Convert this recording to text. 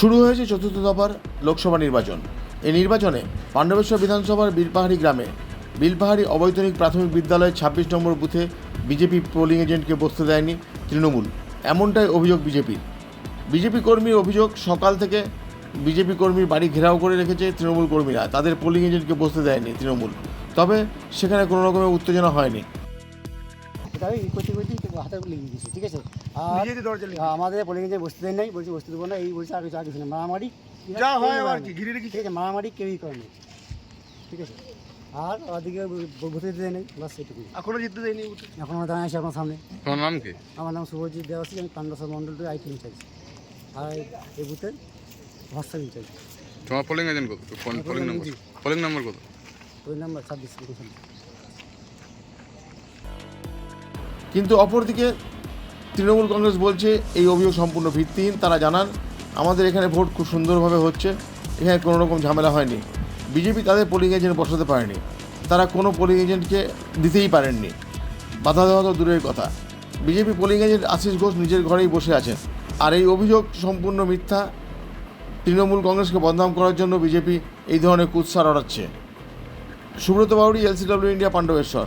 শুরু হয়েছে চতুর্থ দফার লোকসভা নির্বাচন। এই নির্বাচনে পাণ্ডবেশ্বর বিধানসভার বিলপাহাড়ি গ্রামে বিলপাহাড়ি অবৈতনিক প্রাথমিক বিদ্যালয়ের ছাব্বিশ নম্বর বুথে বিজেপি পোলিং এজেন্টকে বসতে দেয়নি তৃণমূল। এমনটাই অভিযোগ বিজেপির। বিজেপি কর্মীর অভিযোগ, সকাল থেকে বিজেপি কর্মীর বাড়ি ঘেরাও করে রেখেছে তৃণমূল কর্মীরা। তাদের পোলিং এজেন্টকে বসতে দেয়নি তৃণমূল। তবে সেখানে কোনো রকমের উত্তেজনা হয়নি। এটা এই করতে করতে হাতে লিখে দিয়েছি ঠিক আছে? আর আমাদের পোলিং যে বসতে দেয় নাই বলছি বসতে দেবো না এই বলছে আর কিছু আর কিছু না। মারামারি যা হয় আবার কি ঘিরে রেখেছি ঠিক আছে মারামারি কেউই করেনি ঠিক আছে? আর ওদিকে বসতে দেয় নেই বাস এটুকুই। এখনও জিততে দেয়নি এখন আমরা দাঁড়িয়ে আছি আপনার সামনে। তোমার নাম কি? আমার নাম শুভজিৎ দেওয়াসী আমি পান্ডসর মন্ডল টু আইটি ইনচার্জ আর এই বুথের ভরসা ইনচার্জ তোমার পোলিং এজেন্ট কত? Polling number. পোলিং নাম্বার কত? ওই নাম্বার ছাব্বিশ কিন্তু অপরদিকে তৃণমূল কংগ্রেস বলছে, এই অভিযোগ সম্পূর্ণ ভিত্তিহীন। তারা জানান, আমাদের এখানে ভোট খুব সুন্দরভাবে হচ্ছে। এখানে কোনো রকম ঝামেলা হয়নি। বিজেপি তাদের পোলিং এজেন্ট বসাতে পারেনি। তারা কোনো পোলিং এজেন্টকে দিতেই পারেননি। বাধা দেওয়া তো দূরের কথা। BJP polling agent Ashis Ghosh নিজের ঘরেই বসে আছেন। আর এই অভিযোগ সম্পূর্ণ মিথ্যা। তৃণমূল কংগ্রেসকে বদনাম করার জন্য বিজেপি এই ধরনের কুৎসা রড়াচ্ছে সুব্রত বাউরি এলসিডব্লিউ ইন্ডিয়া পাণ্ডবেশ্বর।